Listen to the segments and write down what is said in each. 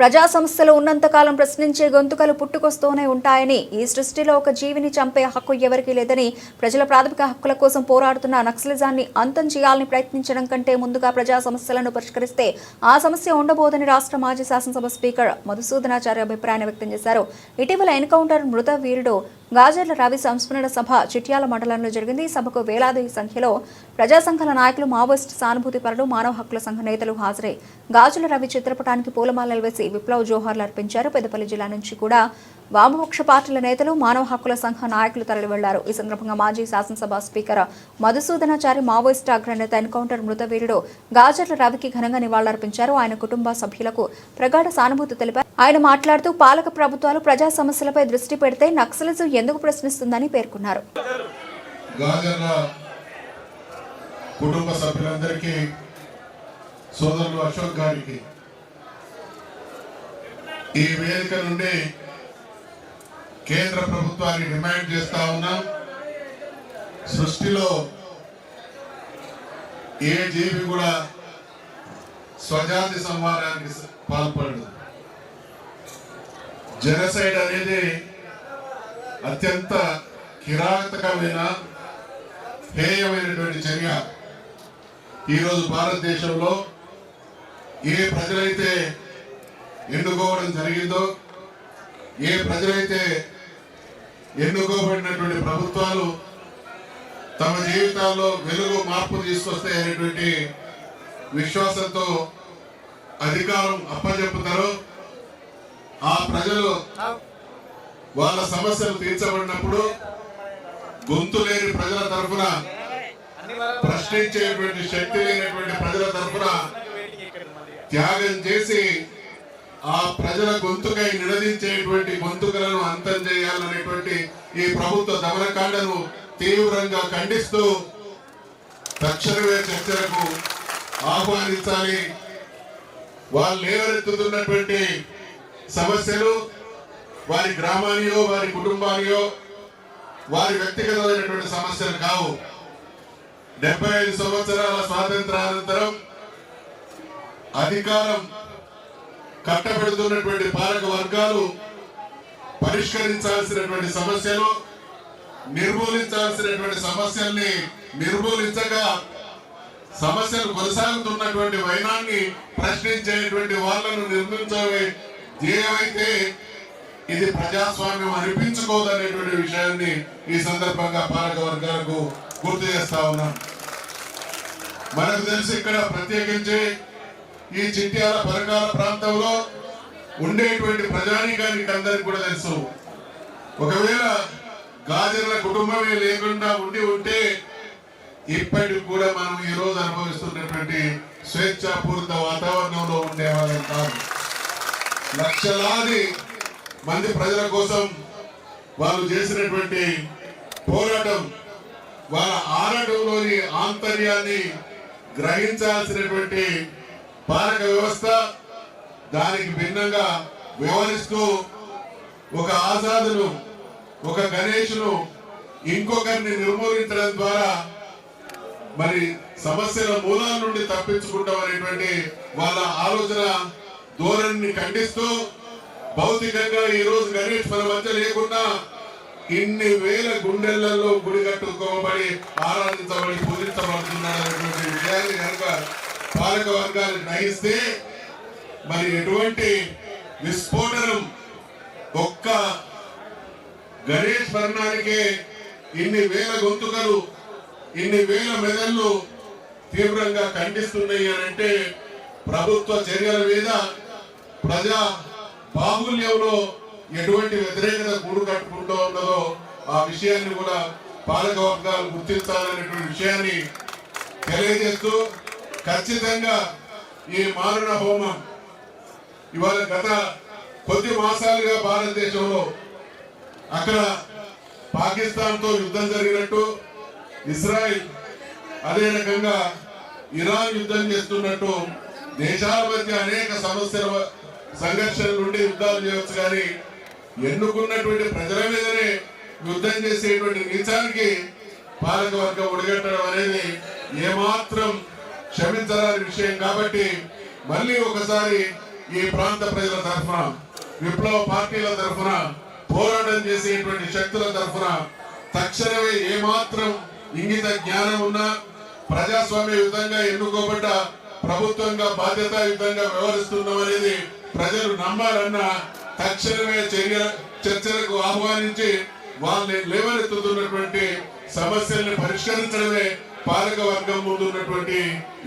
ప్రజా సంస్థలు ఉన్నంతకాలం ప్రశ్నించే గొంతుకలు పుట్టుకొస్తూనే ఉంటాయని ఈ సృష్టిలో ఒక జీవిని చంపే హక్కు ఎవరికీ లేదని ప్రజల ప్రాథమిక హక్కుల కోసం పోరాడుతున్న నక్సలిజాన్ని అంతం చేయాలని ప్రయత్నించడం కంటే ముందుగా ప్రజా సమస్యలను పరిష్కరిస్తే ఆ సమస్య ఉండబోదని రాష్ట్ర మాజీ శాసనసభ స్పీకర్ మధుసూదనాచార్య అభిప్రాయాన్ని వ్యక్తం చేశారు. ఇటీవల ఎన్కౌంటర్ మృత వీరుడు గాజర్ల రవి సంస్మరణ సభ చిట్యాల మండలంలో జరిగింది. ఈ సభకు వేలాది సంఖ్యలో ప్రజా సంఘాల నాయకులు మావోయిస్ట్ సానుభూతి పరులు మానవ హక్కుల సంఘ నేతలు హాజరై గాజుల రవి చిత్రపటానికి పూలమాలలు వేసి విప్లవ్ జోహార్లు అర్పించారు. పెద్దపల్లి జిల్లా నుంచి కూడా వామపక్ష పార్టీల నేతలు మానవ హక్కుల సంఘ నాయకులు తరలివెళ్ళారు. ఈ సందర్భంగా మాజీ శాసనసభ స్పీకర్ మధుసూదనాచారి మావోయిస్ట్ అగ్రనేత ఎన్కౌంటర్ మృత వీరుడు గాజర్ల రవికి ఘనంగా నివాళులర్పించారు. ఆయన కుటుంబ సభ్యులకు ప్రగాఢ సానుభూతి తెలిపారు. ఆయన మాట్లాడుతూ పాలక ప్రభుత్వాలు ప్రజా సమస్యలపై దృష్టి పెడితే నక్సలిజం ఎందుకు ప్రశ్నిస్తుందని పేర్కొన్నారు. కుటుంబ సభ్యులందరికీ సోదరులు అశోక్ గారికి ఈ వేదిక నుండి కేంద్ర ప్రభుత్వాన్ని డిమాండ్ చేస్తా ఉన్నాం సృష్టిలో ఏ జీవి కూడా స్వజాతి సంహారానికి పాల్పడదు. జనసైడ్ అనేది అత్యంత కిరాతకమైన హేయమైనటువంటి చర్య. ఈరోజు భారతదేశంలో ఏ ప్రజలైతే ఎన్నుకోవడం జరిగిందో ఏ ప్రజలైతే ఎన్నుకోబడినటువంటి ప్రభుత్వాలు తమ జీవితాల్లో వెలుగు మార్పు తీసుకొస్తాయనేటువంటి విశ్వాసంతో అధికారం అప్పచెప్పుతారో ఆ ప్రజలు వాళ్ళ సమస్యలు తీర్చబడినప్పుడు గొంతు లేని ప్రజల తరఫున ప్రశ్నించేటువంటి శక్తి లేనటువంటి ప్రజల తరఫున త్యాగం చేసి ఆ ప్రజల గొంతుకై నిలదించేటువంటి గొంతుకలను అంతం చేయాలనేటువంటి ఈ ప్రభుత్వ దమనకాండను తీవ్రంగా ఖండిస్తూ తక్షణమే చర్చలకు ఆహ్వానించాలి. వాళ్ళు లేవనెత్తుతున్నటువంటి సమస్యలు వారి గ్రామానియో వారి కుటుంబానియో వారి వ్యక్తిగతమైనటువంటి సమస్యలు కావు. డెబ్బై ఐదు సంవత్సరాల స్వాతంత్రానంతరం అధికారం కట్టబెడుతున్నటువంటి పాలక వర్గాలు పరిష్కరించాల్సినటువంటి సమస్యలు నిర్మూలించాల్సినటువంటి సమస్యల్ని నిర్మూలించగా సమస్యలు కొనసాగుతున్నటువంటి వైనాన్ని ప్రశ్నించేటువంటి వాళ్ళను నిర్మించే ధ్యేయమైతే ఇది ప్రజాస్వామ్యం అనిపించుకోదనేటువంటి విషయాన్ని ఈ సందర్భంగా పాలక వర్గాలకు గుర్తు చేస్తా ఉన్నాం మనకు తెలిసి ఇక్కడ ప్రత్యేకించి ఈ చిట్యాల పరకాల ప్రాంతంలో ఉండేటువంటి ప్రజానీకానికి అందరికి కూడా తెలుసు. ఒకవేళ గాజర్ల కుటుంబమే లేకుండా ఉండి ఉంటే ఇప్పటికి కూడా మనం ఈ రోజు అనుభవిస్తున్నటువంటి స్వేచ్ఛాపూరిత వాతావరణంలో ఉండేవాళ్ళం కాదు. లక్షలాది మంది ప్రజల కోసం వాళ్ళు చేసినటువంటి పోరాటం వాళ్ళ ఆరాటంలోని ఆంతర్యాన్ని గ్రహించాల్సినటువంటి పాలక వ్యవస్థ దానికి భిన్నంగా వ్యవహరిస్తూ ఒక ఆజాదును ఒక గణేష్ను ఇంకొకరిని నిర్మూలించడం ద్వారా మరి సమస్యల మూలాల నుండి తప్పించుకుంటాం అనేటువంటి వాళ్ళ ఆలోచన ధోరణిని ఖండిస్తూ భౌతికంగా ఈ రోజు గణేష్ మన మధ్య లేకుండా ఇన్ని వేల గుండెలలో గుడి కట్టుకోబడి ఆరాధించబడి పూజించబడుతున్నాడు విషయాన్ని కనుక పాలక వర్గాలు గ్రహిస్తే మరి ఎటువంటి విస్ఫోటనం ఒక్క గణేష్ మరణానికే ఇన్ని వేల గొంతుకలు ఇన్ని వేల మెదళ్ళు తీవ్రంగా ఖండిస్తున్నాయి అని అంటే ప్రభుత్వ చర్యల మీద ప్రజా బాహుల్యంలో ఎటువంటి వ్యతిరేకత గూడు కట్టుకుంటూ ఉన్నదో ఆ విషయాన్ని కూడా పాలక వర్గాలు గుర్తించాలనేటువంటి విషయాన్ని తెలియజేస్తూ ఖచ్చితంగా ఈ మారణ హోమం ఇవాళ గత కొద్ది మాసాలుగా భారతదేశంలో అక్కడ పాకిస్తాన్తో యుద్ధం జరిగినట్టు ఇజ్రాయిల్ అదే రకంగా ఇరాన్ యుద్ధం చేస్తున్నట్టు దేశాల మధ్య అనేక సమస్యల సంఘర్షణ నుండి యుద్ధాలు చేయవచ్చు కానీ ఎన్నుకున్నటువంటి ప్రజల మీదనే యుద్ధం చేసేటువంటి నీచానికి పాలక వర్గం ఒడిగట్టడం అనేది ఏమాత్రం క్షమించరాని విషయం కాబట్టి మళ్ళీ ఒకసారి ఈ ప్రాంత ప్రజల తరఫున విప్లవ పార్టీల తరఫున పోరాటం చేసేటువంటి శక్తుల తరఫున తక్షణమే ఏమాత్రం ఇంగిత జ్ఞానం ఉన్నా ప్రజాస్వామ్యయుతంగా ఎన్నుకోబడ్డ ప్రభుత్వంగా బాధ్యతాయుతంగా వ్యవహరిస్తున్నాం అనేది ప్రజలు నమ్మాలన్న తక్షణమే చర్య చర్చలకు ఆహ్వానించి వాళ్ళని లేవనెత్తుతున్నటువంటి సమస్యల్ని పరిష్కరించడమే పాలక వర్గం ముందు ఉన్నటువంటి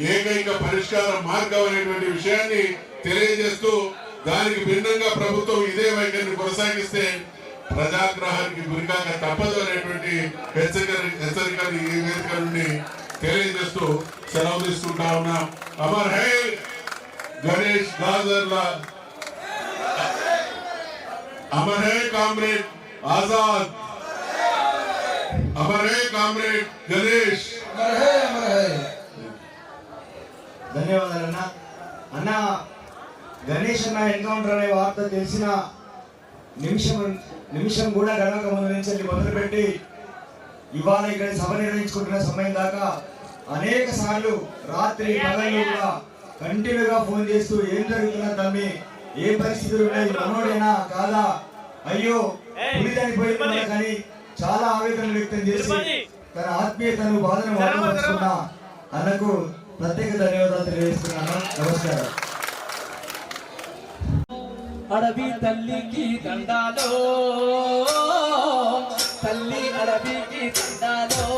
ఏకైక పరిష్కార మార్గం అనేటువంటి విషయాన్ని తెలియజేస్తూ దానికి భిన్నంగా ప్రభుత్వం ఇదే వైఖరిని కొనసాగిస్తే ప్రజాగ్రహానికి గురికాక తప్పదు అనేటువంటి హెచ్చరిక హెచ్చరికలు ఈ వేదిక నుండి తెలియజేస్తూ సెలవు తీసుకుంటా ఉన్నాం. అమర్ హై! గణేష్ గాజర్ల అమర్ హై కామ్రేడ్ ఆజాద్! అమర్ హై కామ్రేడ్ గణేష్! ధన్యవాదాలు అన్న. అన్న గణేష్ అన్న ఎన్కౌంటర్ అనే వార్త తెలిసిన నిమిషం నిమిషం కూడా గడవక ముందు నుంచి మొదలుపెట్టి ఇవాళ ఇక్కడ సభ నిర్వహించుకుంటున్న సమయం దాకా అనేక సార్లు రాత్రి పగలు కూడా కంటిన్యూగా ఫోన్ చేస్తూ ఏం జరుగుతున్నా తమ్మి? ఏ పరిస్థితులు ఉన్నాయి? మనోడేనా? కాదా? అయ్యో పులి చనిపోయిందా కానీ చాలా ఆవేదన వ్యక్తం చేసి తన ఆత్మీయతను బాధను వాడుకుంటున్న అన్నకు ప్రత్యేక ధన్యవాదాలు తెలియజేస్తున్నాను. నమస్కారం. అడవి తల్లికి దండాలో తల్లి అడవికి దండాలో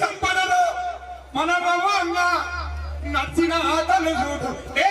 సంపదలు మన రవ్వంగా నచ్చిన ఆటలు చూడు. ఏ